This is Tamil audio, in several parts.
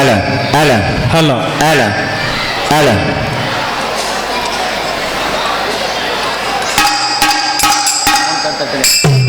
ألا ألا هلا. ألا ألا Thank you.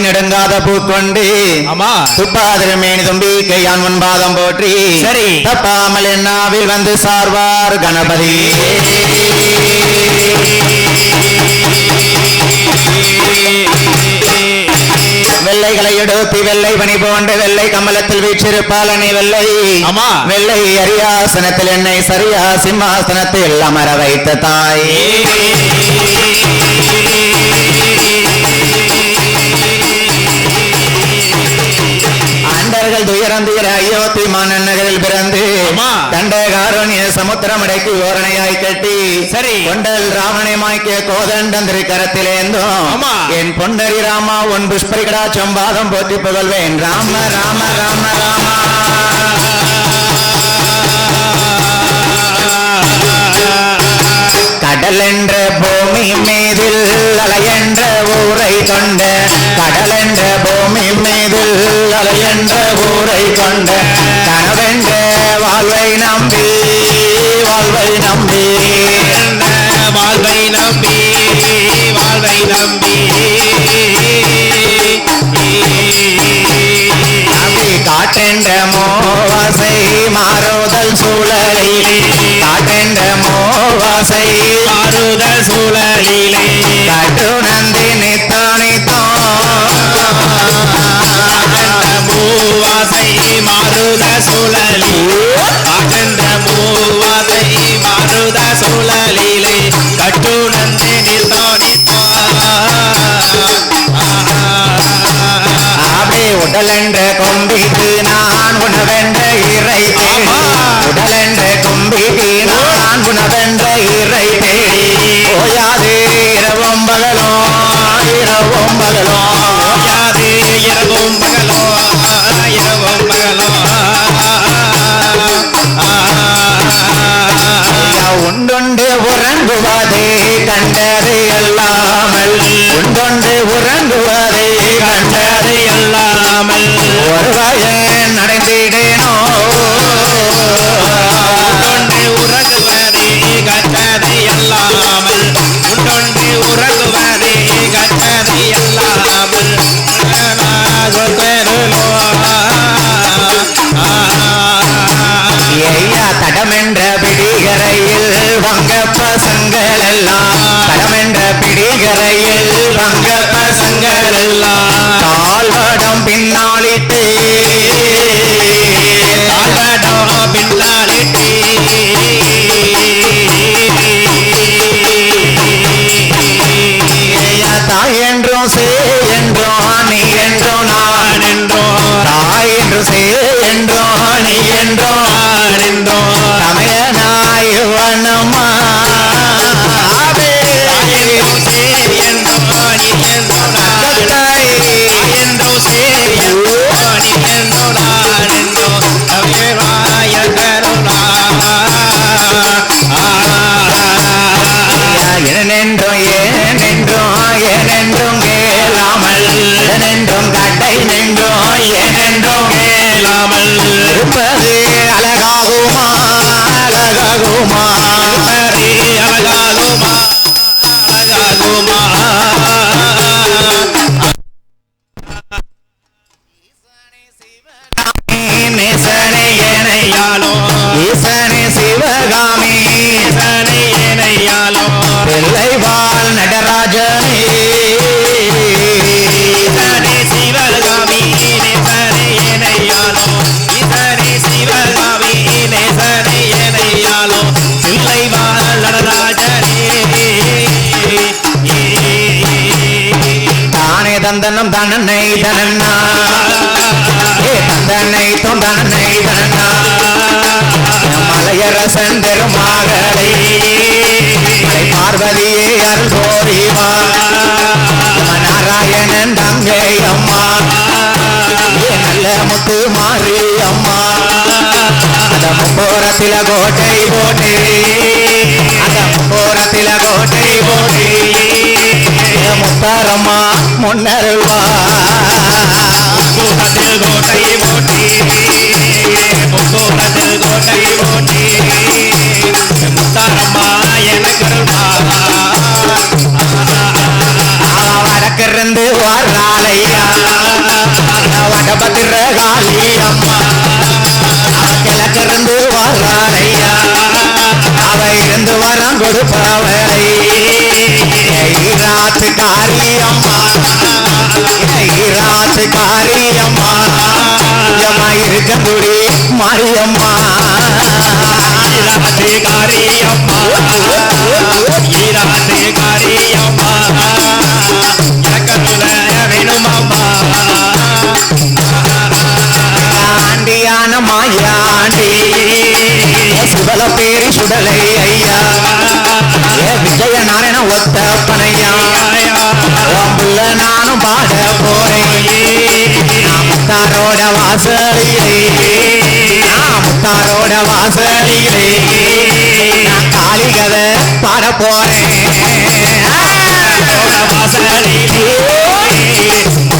நெடுங்காத பூக்கொண்டு ஆமா. துப்பாதிரமேனி தும்பி கையான் முன்பாதம் போற்றி. சரி. தப்பாமல் என்னாவில் வந்து சார்வார் கணபதி. வெள்ளைகளை எடுத்து வெள்ளை பனி போன்ற வெள்ளை கமலத்தில் வீற்றிருப்பாலனை வெள்ளை. ஆமா. வெள்ளை அரியாசனத்தில் என்னை சரியா சிம்மாசனத்தில் அமர வைத்த தாய். தண்டகாரண்ய சமுத்திரமடைக்கு ஓரணையாய் கட்டி சரி. கொண்டல் ராமனை மாய்க்க கோதண்டம் திருக்கரத்திலேந்தும் ஆமா. என் பொன்னரி ராமா உன் புஷ்பரிகடா சொம்பாதம் போற்றி புகழ்வேன் ராம ராம ராம முப்போரத்தில கோட்டை போட்டு அந்த முப்போரத்தில கோட்டை போட்டு முத்தாரம்மா முன்னருள்வா முக்கூடத்தில் கோட்டை போட்டி ஈராத்து காரி அம்மா அம்மா இருக்கங்குடி மாரியம்மா. ஈராத்து காரியம்மா ஈராத்து காரியம்மா எனக்கருள வேணுமம்மா. ஆண்டியான மாயாண்டி சிவல பேரி சுடலை ஐயா. ஏ விஜய நாராயண ஒத்தப்பனையா. புள்ள நானும் பாட போறேன். முத்தாரோட வாசலிலே. முத்தாரோட வாசலிலே. நான் காளி கதை பாட போறேன். தாரோட வாசலிலே.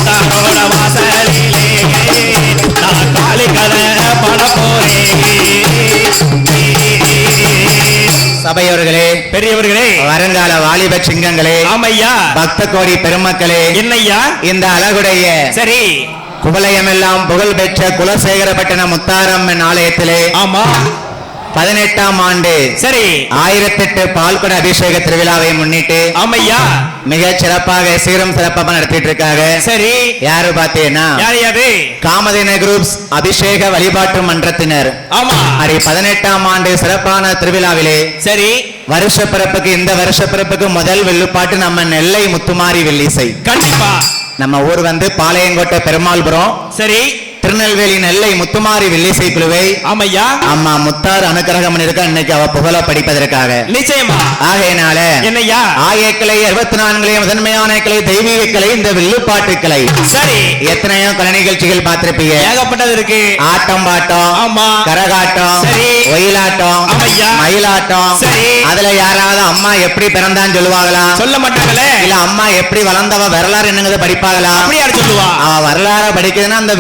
தாரோட வாசலிலே. நான் காளி கதை பாட போறேன். சபையோர்களே பெரியவர்களே வருங்கால வாலிப சிங்கங்களே ஆமையா பக்த கோடி பெருமக்களே என்னையா? இந்த அழகுடைய சரி. குவலயமெல்லாம் புகழ் பெற்ற குலசேகரப்பட்டினம் முத்தாரம்மன் ஆலயத்திலே ஆமா. பதினெட்டாம் ஆண்டு சரி. ஆயிரத்தெட்டு பால்குட அபிஷேக திருவிழாவை முன்னிட்டு ஆமையா. மிக சிறப்பாக சீரும் சிறப்பாக நடத்திட்டு இருக்காங்க சரி. யாரு பாத்தீங்கன்னா காமதின குரூப்ஸ் அபிஷேக வழிபாட்டு மன்றத்தினர். ஆமா. அடி பதினெட்டாம் ஆண்டு சிறப்பான திருவிழாவிலே சரி. வருஷ பிறப்புக்கு இந்த வருஷ பிறப்புக்கு முதல் வெள்ளுப்பாட்டு நம்ம நெல்லை முத்துமாரி வெள்ளிசை கண்டிப்பா. நம்ம ஊர் வந்து பாளையங்கோட்டை பெருமாள்புரம். சரி. திருநெல்வேலி நெல்லை முத்துமாரி வெள்ளிசை குழுவை ஆமையா? அம்மா முத்தார் அனுக்கிரகம் இன்னைக்கு அவ புகழ படிப்பதற்காக. நிச்சயமா. ஆகையினால என்னையா? ஆயக்கலை அறுபத்தி நான்கு முதன்மையான கிளை தெய்வீக கிளை இந்த வில்லுப்பாட்டு கிளை. சரி. எத்தனையோ கலை நிகழ்ச்சிகள் பார்த்திருப்பீங்க. ஏகப்பட்டது இருக்கு. ஆட்டம் பாட்டம் ஆமா. கரகாட்டம் சரி. ஒயிலாட்டம் ஆமையா. மயிலாட்டம். சரி. அதுல யாராவது அம்மா எப்படி பிறந்தான்னு சொல்லுவாங்களா? சொல்ல மாட்டாங்களே. இல்ல அம்மா எப்படி வளர்ந்தவ வரலாறு என்னங்கிறத படிப்பாங்களா? அப்படி யார் சொல்லுவா. அவ வரலாற படிக்கிறதுன்னா அந்த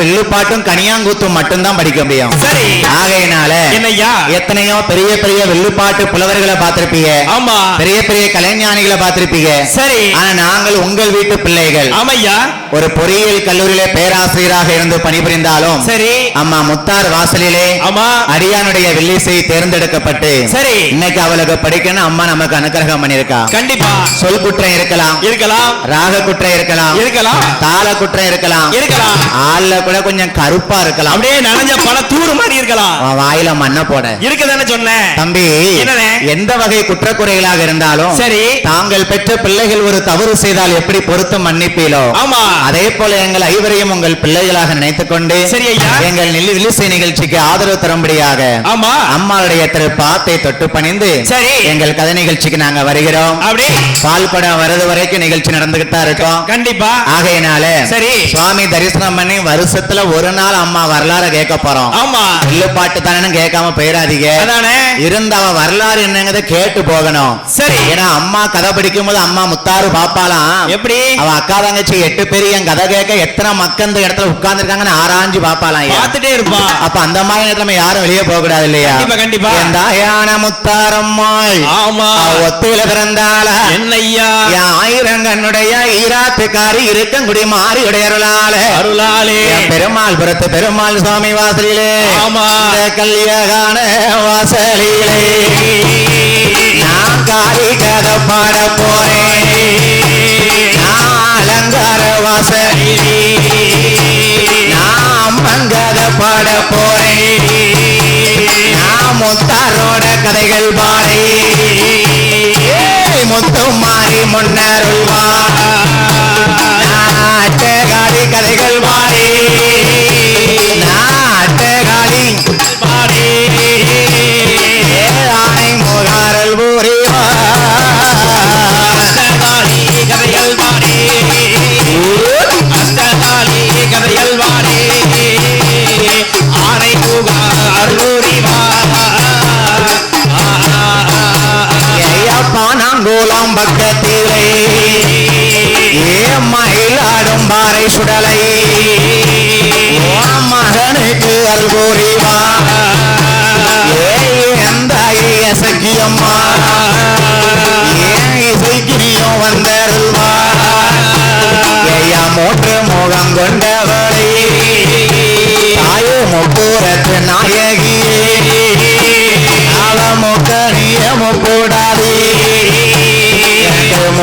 வில்லுப்பாட்டும் கனியாங்கூத்தும் மட்டும்தான் படிக்க முடியும். சரி. ஆகையினால என்னய்யா? எத்தனையோ பெரிய பெரிய வில்லுப்பாட்டு புலவர்களை பார்த்திருப்பீங்க. ஆமா. பெரிய பெரிய கலைஞானிகளை பார்த்திருப்பீங்க. சரி. ஆனா நாங்கள் உங்கள் வீட்டு பிள்ளைகள். ஆமையா ஒரு பொறியியல் கல்லூரியிலே பேராசிரியராக இருந்து பணிபுரிந்தாலும் சரி. அம்மா முத்தார் வாசலிலே ஆமா. அடியானுடைய வில்லிசை தேர்ந்தெடுக்கப்பட்டு சரி. இன்னைக்கு அவளுக்கு படிக்கணும். அம்மா நமக்கு அனுக்கிரகம் பண்ணிருக்கா கண்டிப்பா. சொல் குற்றம் இருக்கலாம். இருக்கலாம். ராக குற்றம் இருக்கலாம். இருக்கலாம். தாள குற்றம் இருக்கலாம். இருக்கலாம். ஆள்ல கூட கொஞ்சம் கருப்பா இருக்கலாம். அப்படியே நனைஞ்ச பல தூறு மாதிரி இருக்கலாம். வாயில மண்ணை போட. இருக்குதானே சொன்னேன். தம்பி? எந்த வகை குற்றக்குறைகளாக இருந்தாலும் சரி. தாங்கள் பெற்ற பிள்ளைகள் ஒரு தவறு செய்தால் எப்படி பொறுத்து மன்னிப்பீலோ ஆமா. அதே போல எங்கள் ஐவரையும் உங்கள் பிள்ளைகளாக நினைத்துக் கொண்டு சரி ஐயா. எங்கள் வில்லிசை நிகழ்ச்சிக்கு ஆதரவு தரும்படியாக ஆமா. அம்மாளுடைய திரு பாத்தை தொட்டு பணிந்து சரி. எங்கள் கதை நிகழ்ச்சிக்கு நாங்க வருகிறோம். அப்படி. பால் படம் வரது வரைக்கும் நிகழ்ச்சி நடந்துகிட்டு இருக்கோம். கண்டிப்பா. ஆகையினால சரி. சுவாமி தரிசனம் பண்ணி வருஷத்துல ஒரு நாள் அம்மா வரலாறு கேட்க போறோம். ஆமா. வில்லு பாட்டு தானே கேட்காம போயிடாதீங்க. அதானே? இருந்த அவ வரலாறு என்னங்கறத கேட்டு போகணும். சரி. ஏன்னா அம்மா கதை படிக்கும் போது அம்மா முத்தாறு பாப்பாலாம் எப்படி? அவ அக்கா தங்கச்சி எட்டு பேர் என் கதை கேட்க எத்தனை மக்கள் இந்த இடத்துல உட்கார்ந்து இருக்காங்கன்னு ஆராய்ஞ்சு பாப்பாலாம். பார்த்துட்டே இருப்பா. அப்ப அந்த மாதிரி நம்ம யாரும் வெளியே போக கூடாது இல்லையா? கண்டிப்பா. என் தாயான முத்தாரம்மாள். ஆமா. ஒத்தையில பிறந்தாள? என்னய்யா என் ஆயிரங்கண்ணுடைய ஈராத்துக்காரி இருக்கங்குடி மாறி உடையருளால அருளாளே. என் பெருமாள் புறத்து பெருமாள் சுவாமி வாசலிலே. கல்யாண வாசலிலே. நான் காரி கதை பாட போறேன். நான் அலங்கார வாசலிலே. நான் மங்கத பாட போறேன். நான் முத்தாரோட கதைகள் பாடி. முத்து மாறி முன்னருள்வா. நாட்டகாடி கதைகள் பாடி. பானாங்கோலம் பக்கத்திலே. ஏ மயிலாடும் பாறை சுடலை. ஓ மகனுக்கு அல்கோரிவா ஏ எந்த சக்கியம்மா.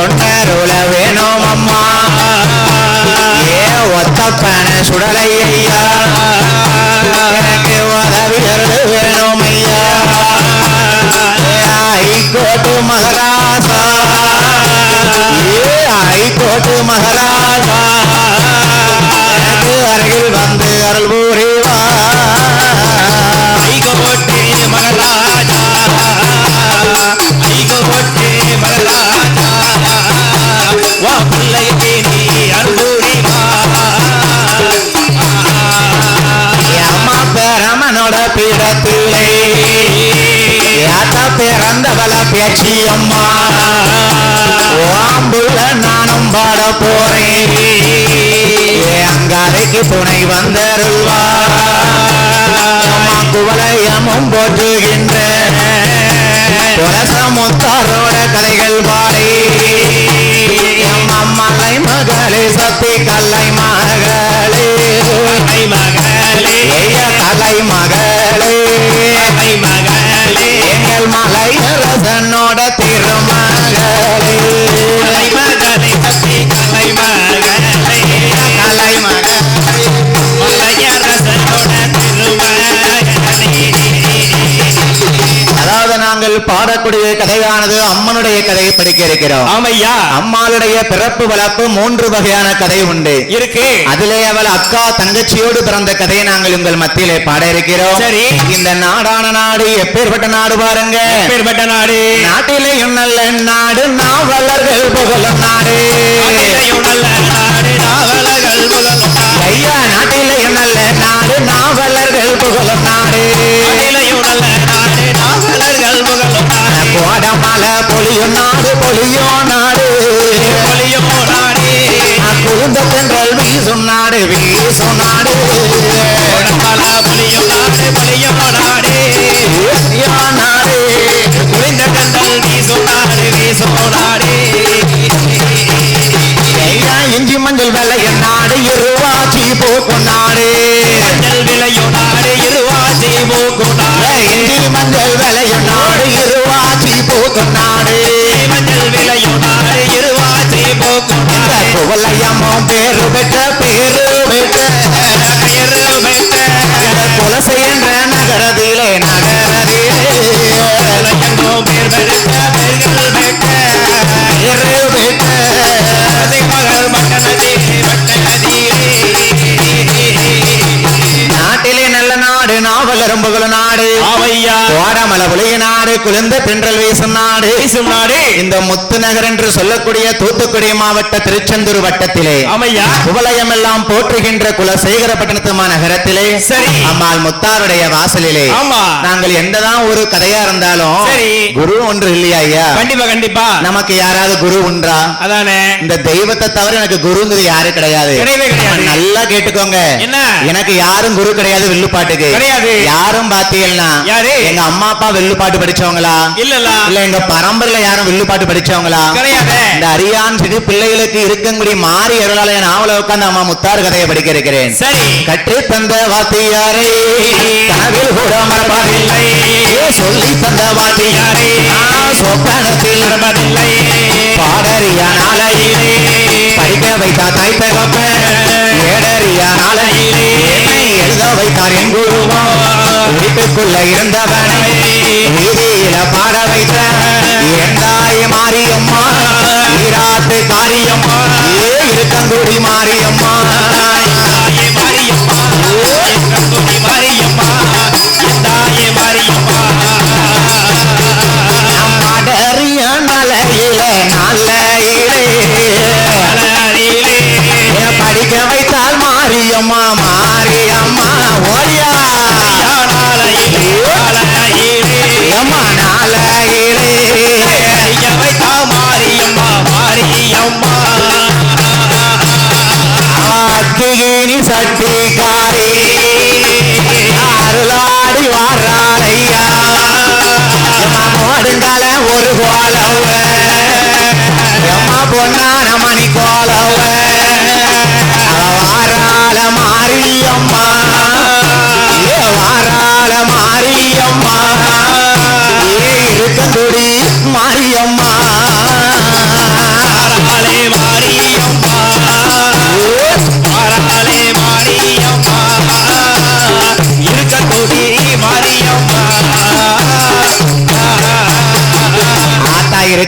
எனக்கு வேணும் அம்மா ஏ ஒத்தப்பன சுடலை ஐயா எனக்கு உதவி அருள் வேணும் ஐயா ஐகோட்டு மகராசா. ஏ ஐகோட்டு மகாராஜா பிறந்தவள அம்மா ஓம்புல நானும் பாட போறேன். அங்காரைக்கு துணை வந்தருள்வா. அம்மா குவலயமும் போற்றுகின்ற. முத்தாரோட கதைகள் பாடி. அம்மா மலை மகளே சத்தி கல்லை கதையானது அம்மனுடைய கதையை படிக்க இருக்கிறோம். ஆமையா? அம்மாளுடைய பிறப்பு வளர்ப்பு மூன்று வகையான கதை உண்டு. இருக்கு. அதிலே அவள் அக்கா தங்கச்சியோடு பிறந்த கதையை நாங்கள் உங்கள் மத்தியிலே பாட இருக்கிறோம். சரி. இந்த நாடான நாடு எப்பேற்பட்ட நாடு பாருங்க. பேர்பட்ட நாடு? நாட்டிலேயும் நல்ல நாடு நாவலர்கள் புகழும் நாடு. நாட்டிலையும் நல்ல நாடு நாவலர்கள் புகழும் ஐயா நாட்டிலேயும் மூக்கும் பேரு பெற்ற பேரு பெற்ற குளிர்ந்த தென்றல் வீசும் நாடு வீசும் நாடு இந்த முத்து நகர் என்று சொல்லக்கூடிய தூத்துக்குடி மாவட்ட திருச்செந்தூர் வட்டத்திலே ஆமையா குவலயம் எல்லாம் போற்றுகின்ற குலசேகரப்பட்டினத்து நகரத்திலே சரி. அம்மாள் முத்தாருடைய வாசலிலே ஆமா. நாங்கள் எந்ததான் ஒரு கதையா இருந்தாலும் சரி. குரு ஒன்று இல்லையா ஐயா கண்டிப்பா கண்டிப்பா நமக்கு யாராவது குரு உண்டா அதானே இந்த தெய்வத்தை தவிர எனக்கு குருங்கிறது யாரு கிடையாது. நல்லா கேட்டுக்கோங்க என்ன? எனக்கு யாரும் குரு கிடையாது வில்லுப்பாட்டுக்கு கிடையாது. யாரும் பாத்தீங்கன்னா? எங்க அம்மா அப்பா வில்லுப்பாட்டு படிச்சவங்களா? இல்லல்ல. இல்ல எங்க பரம்பரையில யாரும் வில்லுப்பாட்டு படிச்சவங்களா? கிடையாது. இந்த அரியான் சிறு பிள்ளைகளுக்கு இருக்கக்கூடிய மாறி அருளாலய நாவல உட்கார்ந்து அம்மா முத்தாறு கதையை படிக்க இருக்கிறேன். சரி. கற்று தந்த வாத்தியாரே கனவில் கூட மறப்பதில்லை. சொல்லி தந்த வாத்தியாரே சொப்பனத்தில் மறப்பதில்லை. பாடறியா நாளையிலே படிக்க வைத்தா தாய் தகப்ப ஏடறியா நாளையிலே என்னை எழுத வைத்தார் என் குருவா. வீட்டுக்குள்ள இருந்தவனை வீதியில வைத்த இரண்டாய மாரியம்மா ஈராட்டு காரியம்மா ஏ இருக்கங்குடி மாரியம்மா. தாயே மாரியம்மா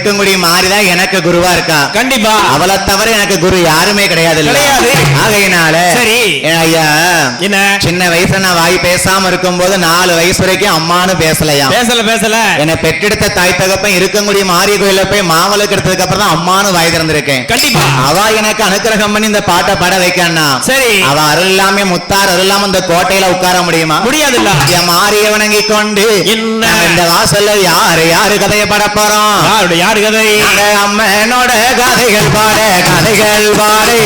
இருக்கங்குடி மாறிதான் எனக்கு குருவா இருக்கா? கண்டிப்பா. அவளை தவிர எனக்கு குரு யாருமே கிடையாது. ஆகையினால சரி. ஐயா என்ன? சின்ன வயசுல நான் வாய் பேசாம இருக்கும்போது நாலு வயசு வரைக்கும் அம்மானு பேசலையா? பேசல பேசல. என்னை பெற்றெடுத்த தாய் தகப்பன் இருக்கங்குடி மாரி கோயில போய் மாமலுக்கு எடுத்ததுக்கு அப்புறம் தான் அம்மானு வாய் திறந்திருக்கேன். கண்டிப்பா. அவ எனக்கு அனுக்கிரகம் பண்ணி இந்த பாட்டை பாட வைக்கன்னா சரி. அவ அருள் இல்லாம முத்தார் அருள் இல்லாம இந்த கோட்டையில உட்கார முடியுமா? முடியாதுல்ல. என் மாறிய வணங்கி கொண்டு இந்த வாசல்ல யாரு யாரு கதையை பாட போறோம் யாருடைய யாரு கதை நாங்க அம்மனோட கதைகள் பாட கதைகள் பாடு.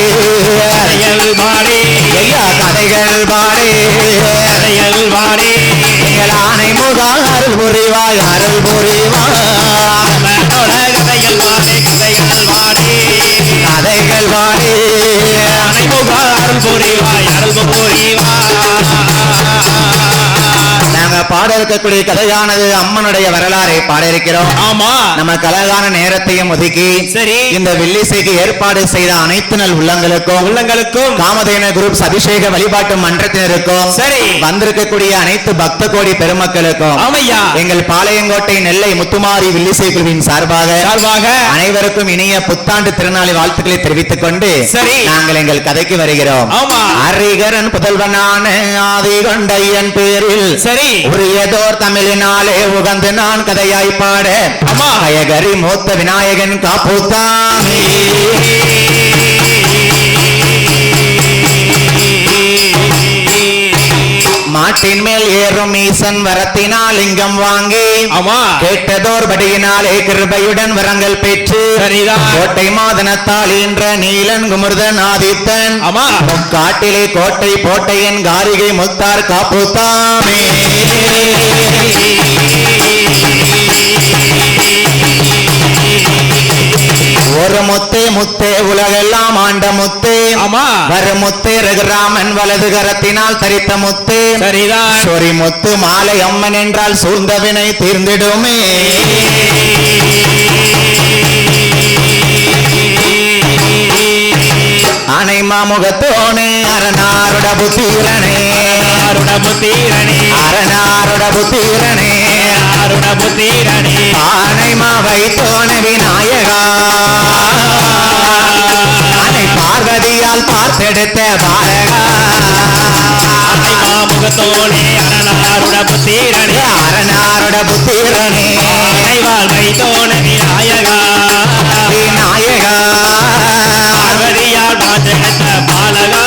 கதைகள் பாடி. ஐயா கதைகள் பாடு. கதைகள் பாடி. எங்கள் ஆனை முகா அருள் புரிவாய் அருள் புரிவாய் பாட இருக்கக்கூடிய கதையானது அம்மனுடைய வரலாறை பாட இருக்கிறோம் ஆமா. நம்ம கலகான நேரத்தையும் ஒதுக்கி சரி. இந்த வில்லிசைக்கு ஏற்பாடு செய்த அனைத்து நல் உள்ளங்களுக்கும் உள்ளங்களுக்கும் காமதேன குரூப் அபிஷேக வழிபாட்டு மன்றத்தினருக்கும் சரி. வந்திருக்கக்கூடிய அனைத்து பக்த கோடி பெருமக்களுக்கும் ஆமையா. எங்கள் பாளையங்கோட்டை நெல்லை முத்துமாரி வில்லிசை குழுவின் சார்பாக சார்பாக அனைவருக்கும் இனிய புத்தாண்டு திருநாளை வாழ்த்துக்களை தெரிவித்துக் கொண்டு சரி. நாங்கள் எங்கள் கதைக்கு வருகிறோம். ஆமா. அரிகரன் புதல்வனான ஆதி கொண்டையன் பேரில் சரி. உரியதோர் தமிழினாலே உகந்து நான் கதையாய் பாட ஆமா. மூத்த விநாயகன் காப்புத்தாமி மாட்டின் மேல் ஏறும் ஈசன் வரத்தினால் லிங்கம் வாங்கி ஆமா. கேட்டதோர் படியினாலே கிருபையுடன் வரங்கள் பெற்று கோட்டை மாதனத்தால் ஈன்ற நீலன் குமர்தன் ஆதித்தன். ஆமா. காட்டிலே கோட்டை போட்டையின் காரிகை முத்தார் காப்புத்தாமே. ஒரு முத்த ஆமா. வருமுத்து ரகுராமன் வலது கரத்தினால் தரித்த முத்து. சரிதான். சொரி முத்து மாலை அம்மன் என்றால் சூழ்ந்த வினை தீர்ந்திடுமே. ஆனை மாமுகத்தோனே அரணாருட புத்தீரனே. அருண புத்தீரணி அரணாருட புத்தீரனே. அருண புத்தீரணி ஆனை மாவை தோண விநாயகா ஆனை பார்வதியால் பார்த்தெடுத்த பாலகா மாமுகத்தோனே அரணாருட புத்தீரணி அரணாருட புத்தீரனே அனைவாள் வைத்தோன விநாயகா விநாயகா பார்வதியால் மாற்றெடுத்த பாலகா.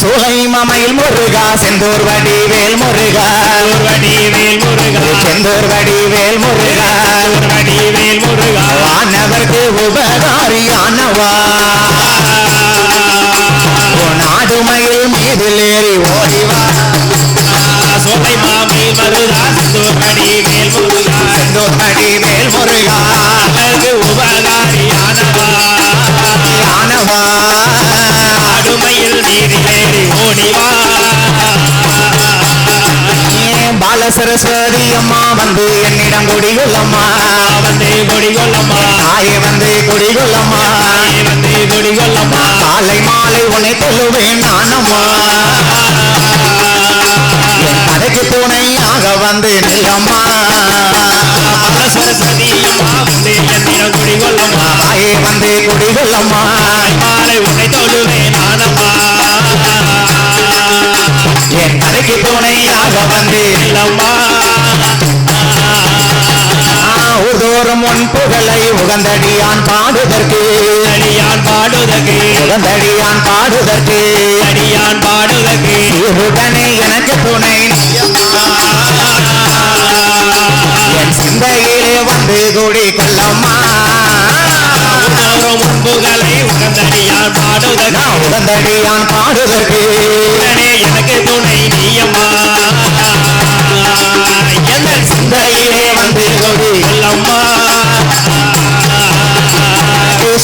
சுகை மமையில் முருகா செந்தூர் வடி வேல் முருகா. ஒருவடி வேல் முருகா. செந்தூர் வடி வேல் முருகா வேல் முருகா. வானவர்க்கு உபகாரியானவா. சரஸ்வதி அம்மா வந்து என்னிடம் குடிகொள்ளம்மா. வந்து குடிகொள்ளம்மா. தாயே வந்து குடிகொள்ளம்மா. வந்து குடிகொள்ளம்மா. காலை மாலை உன்னை கொள்ளுவேன் நானம்மா. என் கதைக்கு துணையாக வந்து நில்லம்மா. சரஸ்வதி அம்மா வந்து என்னிடம் குடிகொள்ளம்மா. தாயே வந்து குடிகொள்ளம்மா. மாலை உன்னை தொழுவே நானம்மா. என் கதைக்கு துணையாக வந்து இல்லம்மா உன் புகழை உகந்தடியான் பாடுதற்கு. அடியான் பாடுதகு உகந்தடியான் பாடுதற்கு. அடியான் பாடுதகு உடனே எனக்கு துணை என் சிந்தையிலே வந்து குடி கொள்ளம்மா உணரும் முன்புகளை உகந்தடியான் பாடுதகு நான் உகந்தடியான் பாடுதற்கு. உடனே எனக்கு துணை நீயம்மா. எந்த சிந்தையிலே வந்து குடி சொல்லம்மா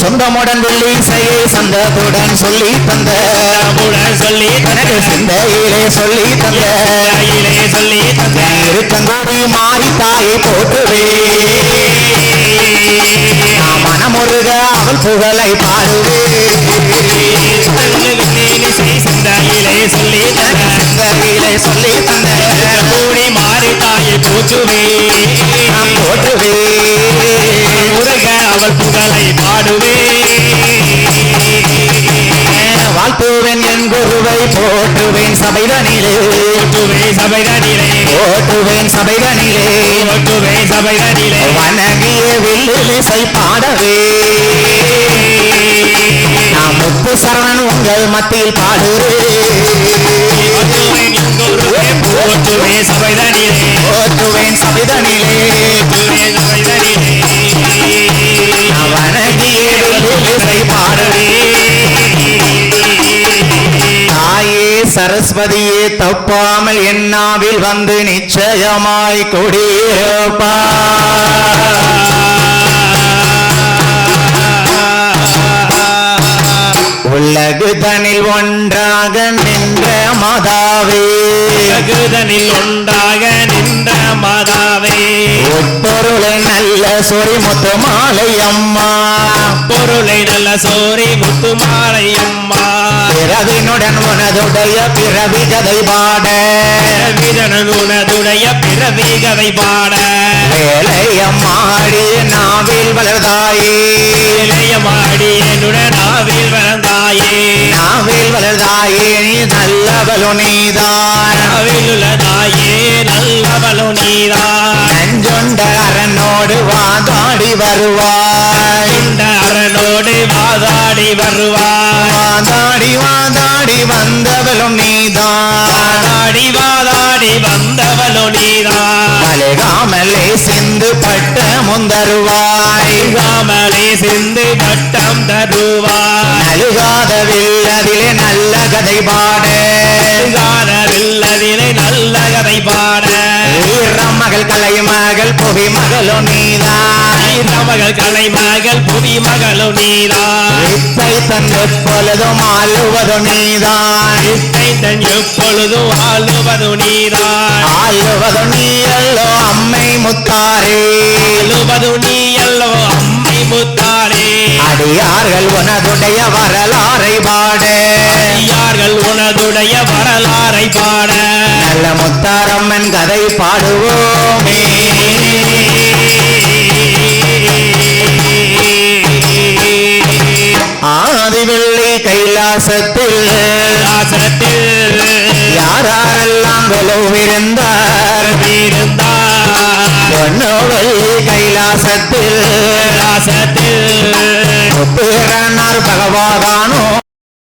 சொந்தமுடன் வெள்ளி செய்ய சந்தத்துடன் சொல்லி தந்த. சொல்லி எனக்கு சிந்தையிலே சொல்லி தந்த. சொல்லி தந்த. இருக்கங்கூடி மாறி தாயை போற்றுவே. நான் மனமுருக அவள் புகழை பாடுவே. சிந்தையிலே சொல்லி சிந்தையிலே சொல்லி கூடி மாறி தாயை போற்றுவே போற்றுவே முருக அவள் புகழை பாடுவே வாழ்த்துவேன் என் குருவை போற்றுவேன் சபைதனிலே போற்றுவே சபைதனிலே போற்றுவேன் சபைதனிலே சபைதனிலே வணங்கிய வில்லிசை பாடவே. முத்து சரணன் உங்கள் மத்தியில் பாடுறேன் போற்றுவே சபைதனிலே. போற்றுவேன் சபைதனிலே. வணங்கிய தாயே சரஸ்வதியே தப்பாமல் என்னாவில் வந்து நிச்சயமாய் குடியிருப்பா உலகு தனில் ஒன்றாக நின்ற மாதாவே. ஜகுதனில் ஒன்றாக நின்ற மாதாவே. உட்பொருளை நல்ல சொறி முத்து மாலை அம்மா பொருளை நல்ல சோரி முத்துமாலை அம்மா பிறவினுடன் உனதுடைய பிறவி கதை பாட. வீரனுடைய பிறவி கதை பாட. வேலை அம்மாடி நாவில் வளர்தாயே இளையமாடி என்னுடன் ஆவில் வளர்ந்தாயே நாவில் வளர்தாயே நீ நல்லவளு நீதான். ஆவில் உள்ளதாயே நல்லவளோ நீதான். நஞ்சொண்ட அரனோடு வாதாடி வருவாய். இந்த அரணோடு வாதாடி வருவாய். வாதாடி வாதாடி வந்தவளும் நீதான். வாதாடி வாதாடி வந்தவளோ நீதான். அழுகாமலே சிந்து பட்ட முந்தருவாய் காமலே சிந்து பட்டம் தருவாய். அழுகாத வில்லதிலே நல்ல கதை பாட காதவில்லதிலே நல்ல கதை பாட மகள் கலை மகள் புவி மகளும் நீதான் மகள் கலை மகள் புவி மகளும் நீதான் வித்தை தந்து பொழுதும் ஆளுவது நீதான் வித்தை தன் எப்பொழுதும் ஆளுவது நீதான் ஆளுவது நீ அல்லோ அம்மை முத்தாரே. ஆளுவது நீ அல்லோ அம்மை முத்தாரே. அடியார்கள் உனதுடைய வரலாறை பாடு. யார்கள் உனதுடைய வரலாறை பாட. நல்ல முத்தாரம்மன் கதை பாடுவோமே. ஆதிவெள்ளி கைலாசத்தில் ராசத்தில் யாரெல்லாம் விழுவிருந்தார் இருந்தார் பொன்னோவெள்ளி கைலாசத்தில் ராசத்தில் முத்துகிறார் பகவாதானோ